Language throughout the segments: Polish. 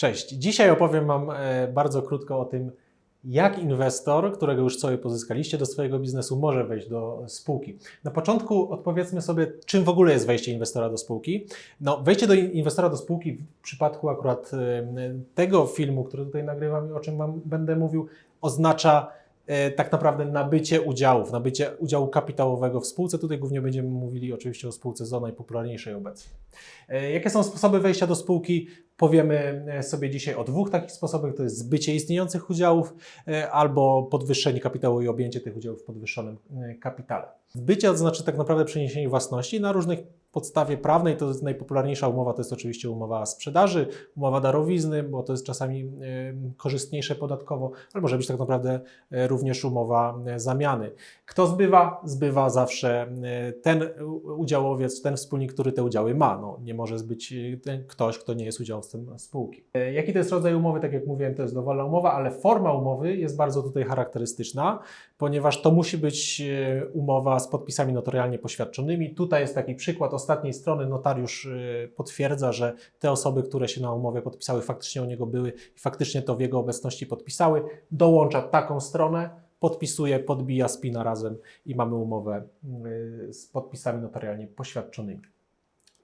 Cześć. Dzisiaj opowiem Wam e, bardzo krótko o tym, jak inwestor, którego już sobie pozyskaliście do swojego biznesu, może wejść do spółki. Na początku odpowiedzmy sobie, czym w ogóle jest wejście inwestora do spółki. No, wejście do in- inwestora do spółki w przypadku akurat e, tego filmu, który tutaj nagrywam i o czym będę mówił, oznacza e, tak naprawdę nabycie udziałów, nabycie udziału kapitałowego w spółce. Tutaj głównie będziemy mówili oczywiście o spółce ZO, najpopularniejszej obecnie. Jakie są sposoby wejścia do spółki? Powiemy e, sobie dzisiaj o dwóch takich sposobach. To jest zbycie istniejących udziałów e, albo podwyższenie kapitału i objęcie tych udziałów w podwyższonym e, kapitale. Zbycie oznacza tak naprawdę przeniesienie własności na różnych podstawie prawnej. To jest najpopularniejsza umowa, to jest oczywiście umowa sprzedaży, umowa darowizny, bo to jest czasami korzystniejsze podatkowo, ale może być tak naprawdę e, również umowa e, zamiany. Kto zbywa? Zbywa zawsze e, ten udziałowiec, ten wspólnik, który te udziały ma. No, nie może zbyć ktoś, kto nie jest udziałowcem spółki. Jaki to jest rodzaj umowy? Tak jak mówiłem, to jest dowolna umowa, ale forma umowy jest bardzo tutaj charakterystyczna, ponieważ to musi być umowa z podpisami notarialnie poświadczonymi. Tutaj jest taki przykład ostatniej strony. Notariusz e, potwierdza, że te osoby, które się na umowie podpisały, faktycznie u niego były i faktycznie to w jego obecności podpisały. Dołącza taką stronę, podpisuje, podbija, spina razem i mamy umowę y, z podpisami notarialnie poświadczonymi.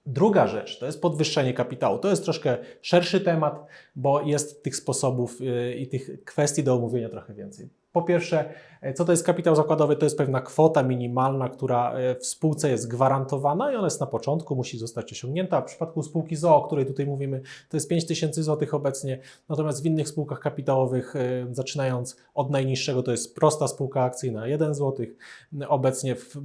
Druga rzecz to jest podwyższenie kapitału. To jest troszkę szerszy temat, bo jest tych sposobów y, i tych kwestii do omówienia trochę więcej. Po pierwsze, e, co to jest kapitał zakładowy? To jest pewna kwota minimalna, która e, w spółce jest gwarantowana i ona jest na początku, musi zostać osiągnięta. W przypadku spółki ZOO, o której tutaj mówimy, to jest 5 tysięcy złotych obecnie, natomiast w innych spółkach kapitałowych, e, zaczynając od najniższego, to jest prosta spółka akcyjna 1 zł. Obecnie w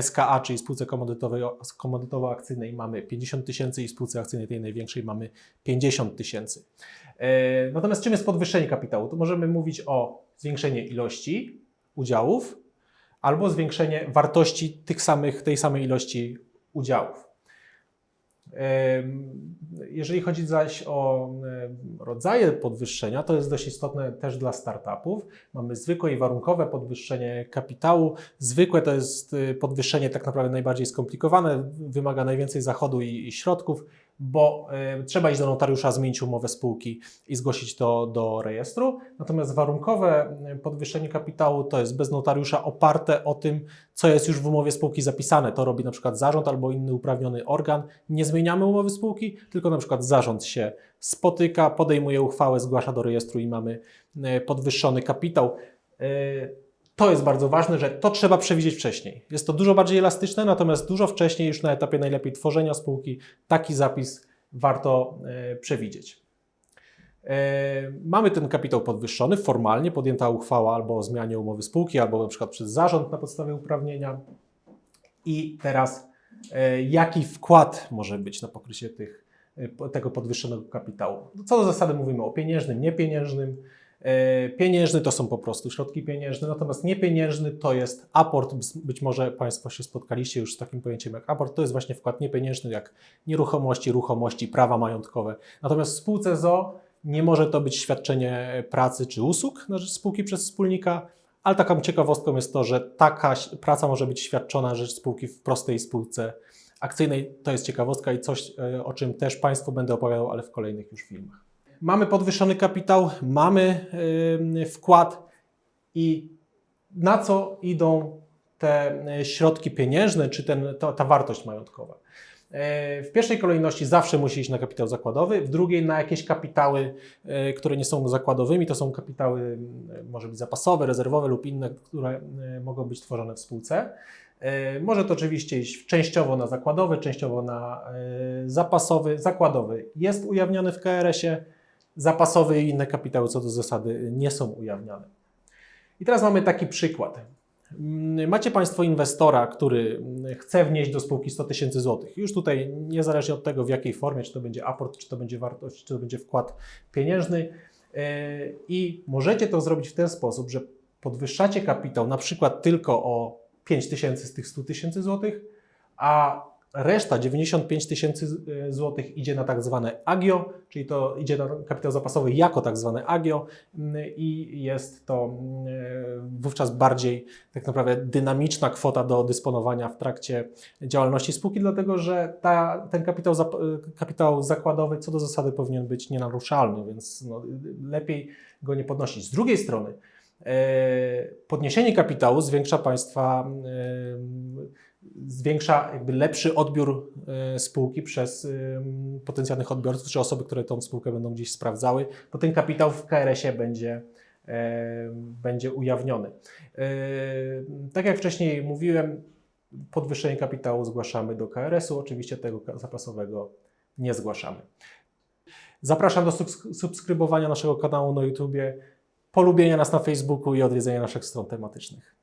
SKA, czyli spółce komandytowej, komandytowo-akcyjnej mamy 50 tysięcy i w spółce akcyjnej tej największej mamy 50 tysięcy. Natomiast czym jest podwyższenie kapitału? To możemy mówić o zwiększenie ilości udziałów albo zwiększenie wartości tych samych, tej samej ilości udziałów. Jeżeli chodzi zaś o rodzaje podwyższenia, to jest dość istotne też dla startupów. Mamy zwykłe i warunkowe podwyższenie kapitału. Zwykłe to jest y, podwyższenie tak naprawdę najbardziej skomplikowane, wymaga najwięcej zachodu i, i środków, bo em, trzeba iść do notariusza, zmienić umowę spółki i zgłosić to do rejestru. Natomiast warunkowe podwyższenie kapitału to jest bez notariusza oparte o tym, co jest już w umowie spółki zapisane. To robi na przykład zarząd albo inny uprawniony organ. Nie zmieniamy umowy spółki, tylko na przykład zarząd się spotyka, podejmuje uchwałę, zgłasza do rejestru i mamy podwyższony kapitał. E, To jest bardzo ważne, że to trzeba przewidzieć wcześniej. Jest to dużo bardziej elastyczne, natomiast dużo wcześniej, już na etapie najlepiej tworzenia spółki, taki zapis warto e, przewidzieć. E, Mamy ten kapitał podwyższony, formalnie podjęta uchwała albo o zmianie umowy spółki, albo na przykład przez zarząd na podstawie uprawnienia. I teraz e, jaki wkład może być na pokrycie tych, tego podwyższonego kapitału? No, Co do zasady mówimy o pieniężnym, niepieniężnym. E, Pieniężny to są po prostu środki pieniężne, natomiast niepieniężny to jest aport. Być może Państwo się spotkaliście już z takim pojęciem jak aport. To jest właśnie wkład niepieniężny, jak nieruchomości, ruchomości, prawa majątkowe. Natomiast w spółce ZO nie może to być świadczenie pracy czy usług na rzecz spółki przez wspólnika, ale taką ciekawostką jest to, że taka praca może być świadczona na rzecz spółki w prostej spółce akcyjnej. To jest ciekawostka i coś, e, o czym też Państwu będę opowiadał, ale w kolejnych już filmach. Mamy podwyższony kapitał, mamy e, wkład i na co idą te e, środki pieniężne, czy ten, to, ta wartość majątkowa. E, W pierwszej kolejności zawsze musi iść na kapitał zakładowy, w drugiej na jakieś kapitały, które nie są zakładowymi, to są kapitały może być zapasowe, rezerwowe lub inne, które mogą być tworzone w spółce. Może to oczywiście iść częściowo na zakładowy, częściowo na zapasowy. Zakładowy jest ujawniony w KRS-ie, zapasowy i inne kapitały co do zasady nie są ujawniane. I teraz mamy taki przykład. Mm, Macie Państwo inwestora, który chce wnieść do spółki 100 tysięcy złotych. Już tutaj, niezależnie od tego, w jakiej formie, czy to będzie aport, czy to będzie wartość, czy to będzie wkład pieniężny, yy, i możecie to zrobić w ten sposób, że podwyższacie kapitał na przykład tylko o 5 tysięcy z tych 100 tysięcy złotych, a Reszta 95 tysięcy e, złotych idzie na tak zwane agio, czyli to idzie na kapitał zapasowy jako tak zwane agio mm, i jest to mm, e, wówczas bardziej tak naprawdę dynamiczna kwota do dysponowania w trakcie działalności spółki, dlatego że ta, ten kapitał, e, kapitał zakładowy co do zasady powinien być nienaruszalny, więc no, lepiej go nie podnosić. Z drugiej strony podniesienie kapitału zwiększa Państwa e, zwiększa jakby lepszy odbiór e, spółki przez em, potencjalnych odbiorców, czy osoby, które tą spółkę będą gdzieś sprawdzały, bo ten kapitał w KRS-ie będzie, e, będzie ujawniony. E, Tak jak wcześniej mówiłem, podwyższenie kapitału zgłaszamy do KRS-u, oczywiście tego zapasowego nie zgłaszamy. Zapraszam do subsk- subskrybowania naszego kanału na YouTubie, polubienia nas na Facebooku i odwiedzenia naszych stron tematycznych.